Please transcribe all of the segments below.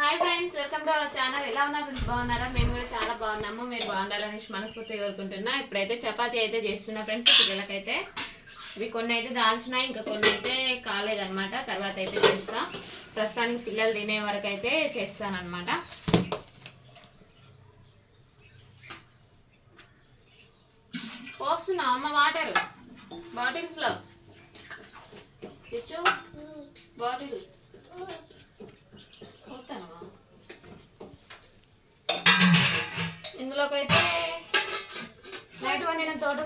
Hi friends welcome to our channel ఎలా ఉన్నారు? Friends బాగున్నారా? మేము కూడా చాలా బాగున్నాము. మీరు బాగుండాలని మనస్ఫూర్తిగా కోరుకుంటున్నా. ఇప్పుడైతే చపాతీ అయితే చేస్తున్నా ఫ్రెండ్స్ పిల్లలకైతే. ఇవి కొన్ని అయితే దాల్చినాయి ఇంకా కొన్ని అయితే కాలేదన్నమాట. తర్వాత అయితే చేస్తా. ప్రస్తుతానికి పిల్లలు తినే వరకు అయితే చేస్తానన్నమాట. పోస్తున్నా అమ్మ వాటర్. బాటిల్స్లో. బాటిల్.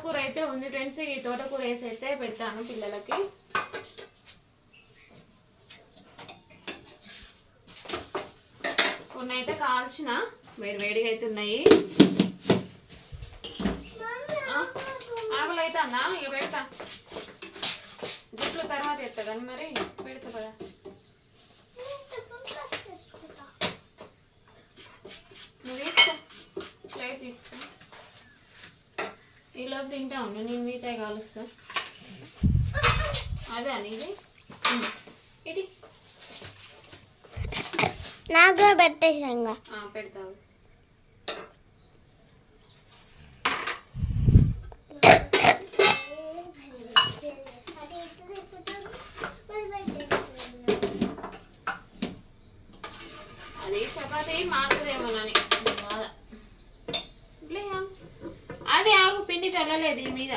తోటకూర అయితే ఉంది ఫ్రెండ్స్. ఈ తోటకూర వేసి అయితే పెడతాను పిల్లలకి. కొన్ని అయితే కాల్చిన. వేడి వేడిగా అయితే ఉన్నాయి. ఆకులు అయితే అన్నా? ఇక పెడతా. గుట్లు తర్వాత ఎత్తా కానీ మరి పెడతా కదా నువ్వు తీసుకో. ప్లేట్ తీసుకో. ఈలోపు తింటా ఉండు నేను మిగతా కాలుస్తా. అదే అనేది ఇటీ. నాకు కూడా పెట్టేసాంగా పెడతావు. అది చపాతీ మారుతుందేమోనని బాధ. ఇట్లే. అది ఆగు పిండి చల్లలేదు దీని మీద.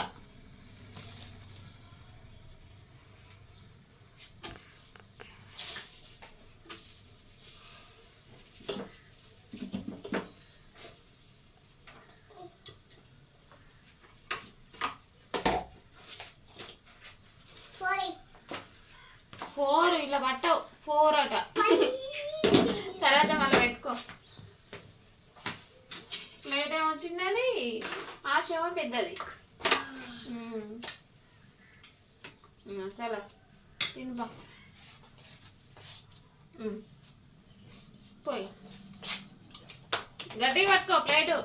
ఫోర్ ఇలా పట్టవు. ఫోర్ అట తర్వాత మళ్ళీ పెట్టుకో ఏమో చిన్నది ఆశేమో పెద్దది. చాలా. తినుబా పోయి. గడ్డి పట్టుకో ప్లేటు.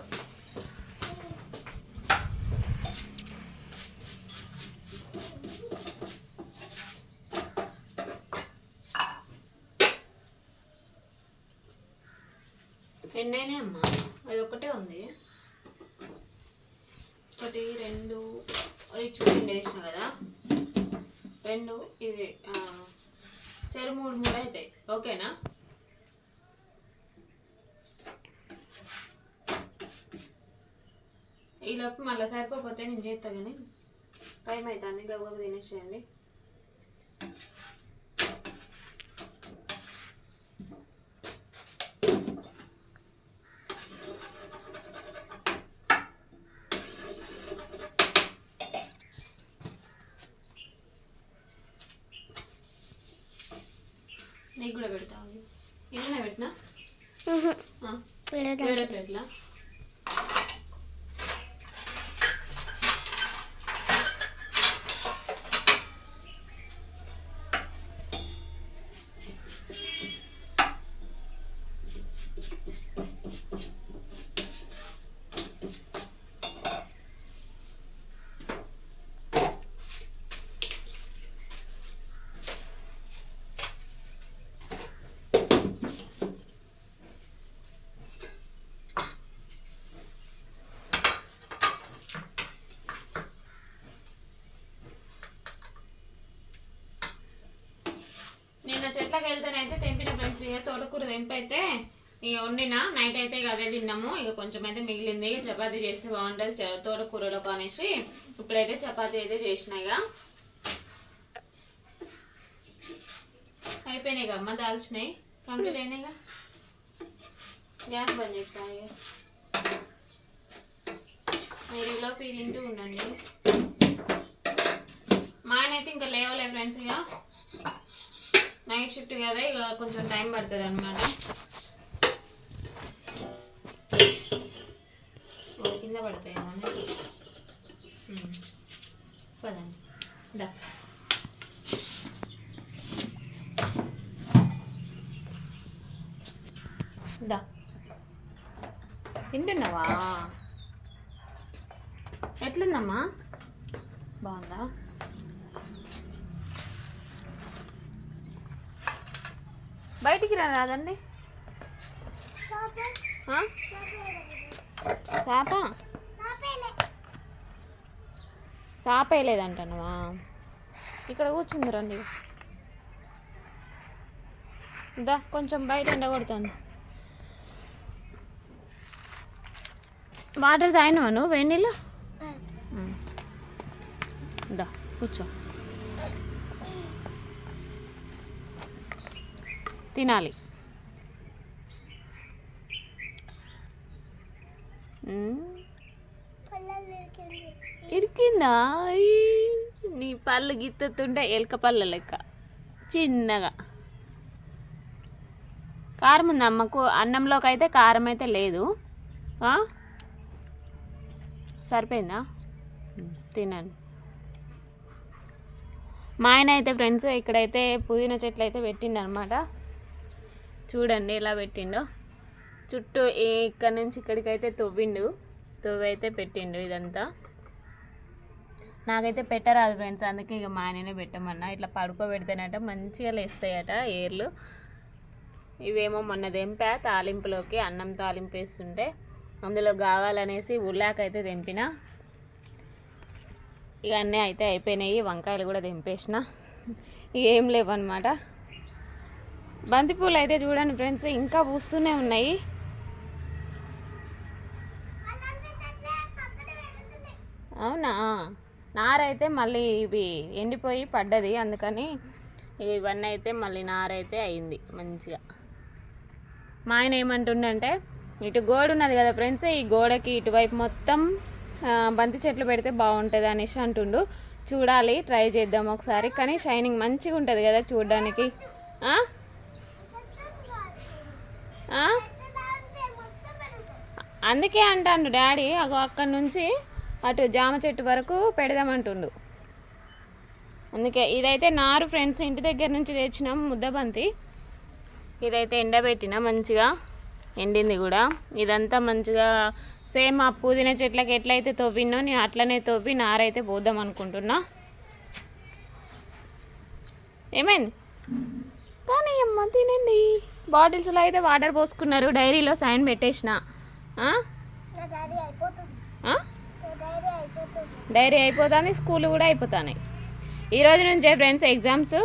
ఎన్నైనా అమ్మా అది ఒకటే ఉంది. ఒకటి రెండు రిచ్ రెండు వేసిన కదా? రెండు ఇది చెరు మూడు మూడు అవుతాయి ఓకేనా? ఈలోపు మళ్ళీ సరిపోతే నేను చేస్తా కానీ టైం అవుతుంది గబగబ తినేసేయండి నీకు కూడా పెడతావు ఇలానే పెట్టినా ఆ, వేరే ప్లేట్లా నిన్న చెట్లకు వెళ్తేనైతే తెంపిన ఇక తోటకూర తెంపైతే ఇక వండిన నైట్ అయితే ఇక అదే తిన్నాము. ఇక కొంచెం అయితే మిగిలింది. ఇక చపాతి చేస్తే బాగుంటుంది తోటకూరలో అనేసి ఇప్పుడైతే చపాతి అయితే చేసిన ఇక అయిపోయినాయి కమ్మ అమ్మ దాల్చినాయి. కంప్లీట్ అయినాయిగా గ్యాస్ బంద్ చేస్తా ఇక మీరు ఈలోపు తింటూ ఉండండి. మా ఆయన అయితే ఇంకా లేవలే ఫ్రెండ్స్ ఇక నైట్ షిఫ్ట్ కదా ఇక కొంచెం టైం పడుతుంది అనమాట కింద పడతాయేమో కానీ పదండి. దా. దా. తింటున్నావా? ఎట్లుందమ్మా? బయటికి రా రాదండి. చేప వేయలేదంటానువా ఇక్కడ కూర్చుంది రండి. దా కొంచెం బయట ఎండ కొడుతుంది వాటర్ తాగినవా నువ్వు వేడి నీళ్ళు. దా కూర్చో. తినాలి. ఇరికిందా? నీ పళ్ళు గిత్తుతుంటే ఎలక పళ్ళ లెక్క. చిన్నగా. కారం ఉంది అమ్మకు? అన్నంలోకి అయితే కారం అయితే లేదు సరిపోయిందా తినండి. మా ఆయన అయితే ఫ్రెండ్స్ ఇక్కడైతే పుదీనా చెట్లు అయితే పెట్టిండనమాట. చూడండి ఎలా పెట్టిండో. చుట్టూ ఇక్కడ నుంచి ఇక్కడికైతే తవ్విండు. తవ్వైతే పెట్టిండు ఇదంతా. నాకైతే పెట్టరాదు ఫ్రెండ్స్ అందుకే ఇక మా ఆయననే పెట్టమన్నా. ఇట్లా పడుకోబెడితేనట మంచిగా లేస్తాయట ఏర్లు. ఇవేమో మొన్న తెంపా తాలింపులోకి అన్నం తాలింపు వేస్తుంటే అందులో కావాలనేసి ఉల్లాకైతే తెంపిన. ఇక అన్నీ అయితే అయిపోయినాయి వంకాయలు కూడా తెంపేసిన. ఇక ఏం లేవన్నమాట. బంతిపూలు అయితే చూడండి ఫ్రెండ్స్ ఇంకా పూస్తూనే ఉన్నాయి. అవునా? నారైతే మళ్ళీ ఇవి ఎండిపోయి పడ్డది అందుకని ఇవన్నీ అయితే మళ్ళీ నారైతే అయింది మంచిగా. మా ఆయన ఏమంటుండంటే ఇటు గోడ ఉన్నది కదా ఫ్రెండ్స్ ఈ గోడకి ఇటువైపు మొత్తం బంతి చెట్లు పెడితే బాగుంటుంది అనేసి అంటుండు. చూడాలి ట్రై చేద్దాం ఒకసారి. కానీ షైనింగ్ మంచిగా ఉంటుంది కదా చూడడానికి. అందుకే అంటాడు డాడీ అగో అక్కడి నుంచి అటు జామ చెట్టు వరకు పెడదామంటుండు. అందుకే ఇదైతే నారు ఫ్రెండ్స్ ఇంటి దగ్గర నుంచి తెచ్చినాం ముద్దబంతి. ఇదైతే ఎండబెట్టిన మంచిగా ఎండింది కూడా. ఇదంతా మంచిగా సేమ్ ఆ పుదీనా చెట్లకి ఎట్లయితే తవ్వినో నేను అట్లనే తవ్వి నారైతే పోద్దాం అనుకుంటున్నా. ఏమైంది? కానీ అమ్మ తినండి. బాటిల్స్లో అయితే వాటర్ పోసుకున్నారు. డైరీలో సైన్ పెట్టేసిన? డైరీ అయిపోతుంది. స్కూల్ కూడా అయిపోతాయి ఈ రోజు నుంచే ఫ్రెండ్స్ ఎగ్జామ్స్.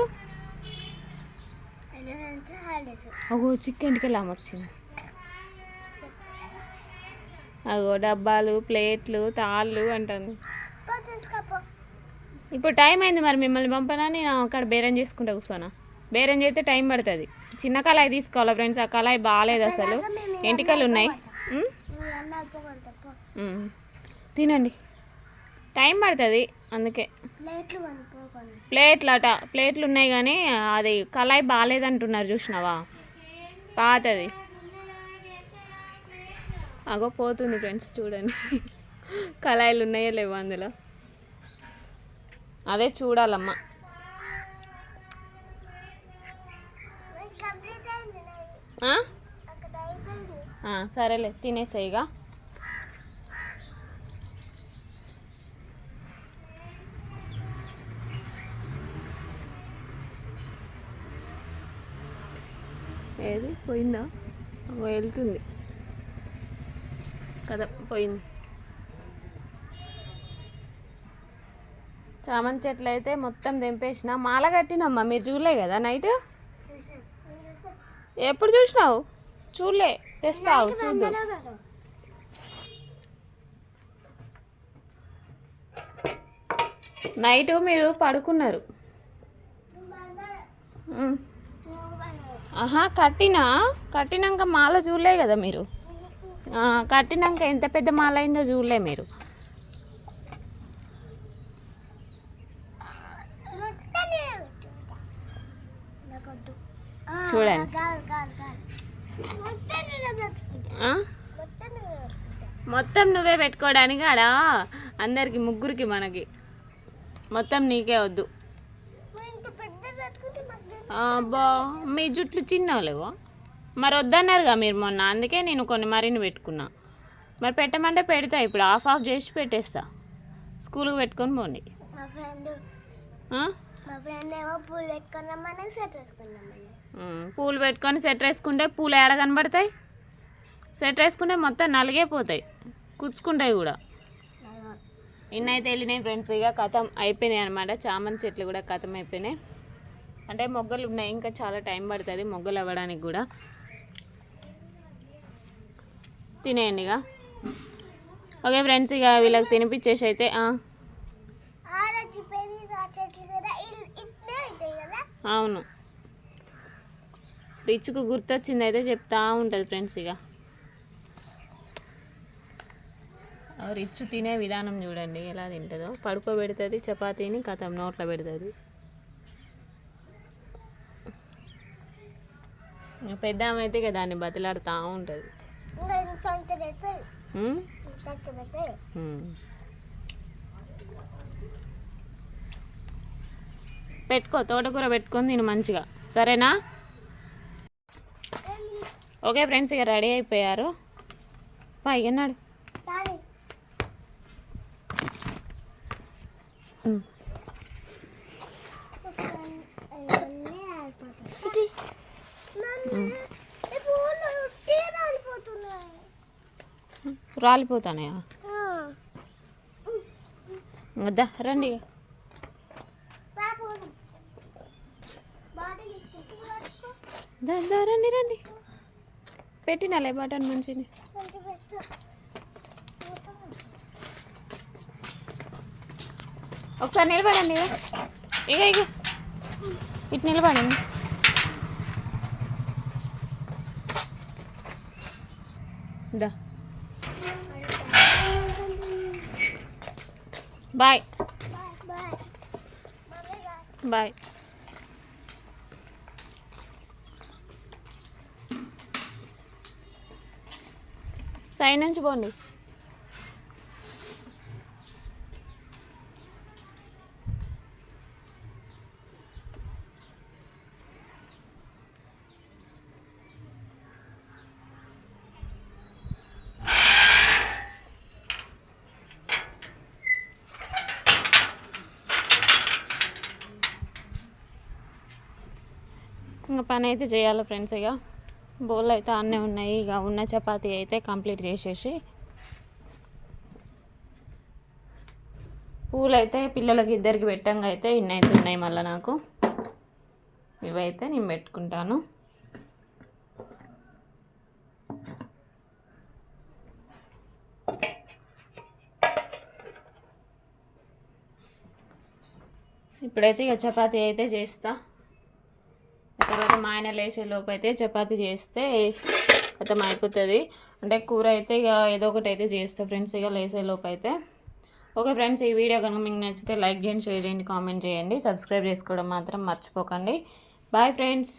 అగో చికెన్కి వెళ్ళాం వచ్చింది అగో డబ్బాలు ప్లేట్లు తాళ్ళు అంటుంది. ఇప్పుడు టైం అయింది మరి మిమ్మల్ని పంపనా? నేను అక్కడ బేరం చేసుకుంటా కూర్చోనా? బేరం చేస్తే టైం పడుతుంది. చిన్న కళాయి తీసుకోవాలా ఫ్రెండ్స్? ఆ కళాయి బాగాలేదు అసలు. ఎంటికలు ఉన్నాయి. తినండి. టైం పడుతుంది అందుకే. ప్లేట్లు అట ప్లేట్లు ఉన్నాయి కానీ అది కళాయి బాగాలేదంటున్నారు చూసినావా? పాతది. అగో పోతుంది ఫ్రెండ్స్ చూడండి. కళాయిలు ఉన్నాయో లేవో అందులో. అదే చూడాలమ్మా కంప్లీట్ అయింది నాది. ఆ? అక్కడ అయిపోయింది ఆ, సరేలే తినేసేయిగా ఏది? పోయిందా? వెళ్తుంది. కదా పోయింది. చామంతి చెట్లు అయితే మొత్తం తెంపేసిన. మాల కట్టినమ్మా మీరు చూడలే కదా నైట్? ఎప్పుడు చూసినావు? చూడలే. తెస్తావు చూద్దాం నైట్ మీరు పడుకున్నారు. ఆహా కట్టినా? కట్టినాక మాల చూడలే కదా మీరు? కట్టినాక ఎంత పెద్ద మాల అయిందో చూడలే మీరు. చూడండి. మొత్తం నువ్వే పెట్టుకోవడానికి ఆడ? అందరికి ముగ్గురికి మనకి. మొత్తం నీకే వద్దు. అబ్బా మీ జుట్లు చిన్నలేవా మరి వద్దన్నారుగా మీరు మొన్న అందుకే నేను కొన్ని మరిన్ని పెట్టుకున్నా. మరి పెట్టమంటే పెడతా ఇప్పుడు ఆఫ్ ఆఫ్ చేసి పెట్టేస్తా. స్కూల్కి పెట్టుకొని పోండి. పూలు పెట్టుకొని సెట్ వేసుకుంటే పూలు ఏడ కనబడతాయి? సెట్ వేసుకుంటే మొత్తం నలిగే పోతాయి. కుచ్చుకుంటాయి కూడా. ఇన్ని వెళ్ళినాయి ఫ్రెండ్స్ ఇక కథం అయిపోయినాయి అనమాట చామంతి చెట్లు కూడా కథం అయిపోయినాయి. అంటే మొగ్గలు ఉన్నాయి ఇంకా చాలా టైం పడుతుంది మొగ్గలు అవ్వడానికి కూడా. తినేయండి ఇక. ఓకే ఫ్రెండ్స్ ఇక వీళ్ళకి తినిపించేసి అయితే అవును. రిచ్కు గుర్తొచ్చింది అయితే చెప్తా ఉంటుంది ఫ్రెండ్స్ ఇక ఆ రిచ్ తినే విధానం చూడండి ఎలా తింటుందో. పడుకోబెడుతుంది చపాతీని కథం నోట్లో పెడుతుంది. పెద్ద ఆమె అయితే ఇక దాన్ని బతిలాడుతూ ఉంటుంది. పెట్టుకో తోటకూర పెట్టుకొని తిను మంచిగా. సరేనా? ఓకే ఫ్రెండ్స్ ఇక రెడీ అయిపోయారు. పైగా రాలిపోతానయా? వద్దా రండి. దా దా, రండి రండి. పెట్టినాలే బటన్ మంచిది కొంచెం పెట్టు ఒకసారి నిలబడండి. ఇక ఇక ఇటు నిలబడండి. దా. Bye bye bye. Bye. Side నుంచి పోండి. ఇంకా పని అయితే చేయాలి ఫ్రెండ్స్ ఇక బౌల్ అయితే అన్నీ ఉన్నాయి. ఇక ఉన్న చపాతీ అయితే కంప్లీట్ చేసేసి. పూలు అయితే పిల్లలకి ఇద్దరికి పెట్టంగా అయితే ఇన్ని అయితే ఉన్నాయి మళ్ళీ నాకు. ఇవైతే నేను పెట్టుకుంటాను. ఇప్పుడైతే ఇక చపాతీ అయితే చేస్తా. మా ఆయన లేచేలోపు అయితే చపాతి చేస్తే కథం అయిపోతుంది. అంటే కూర అయితే ఇక ఏదో ఒకటి అయితే చేస్తా ఫ్రెండ్స్ ఇక లేచేలోపు అయితే ఓకే ఫ్రెండ్స్ ఈ వీడియో కనుక మీకు నచ్చితే లైక్ చేయండి షేర్ చేయండి కామెంట్ చేయండి. సబ్స్క్రైబ్ చేసుకోవడం మాత్రం మర్చిపోకండి. Bye friends.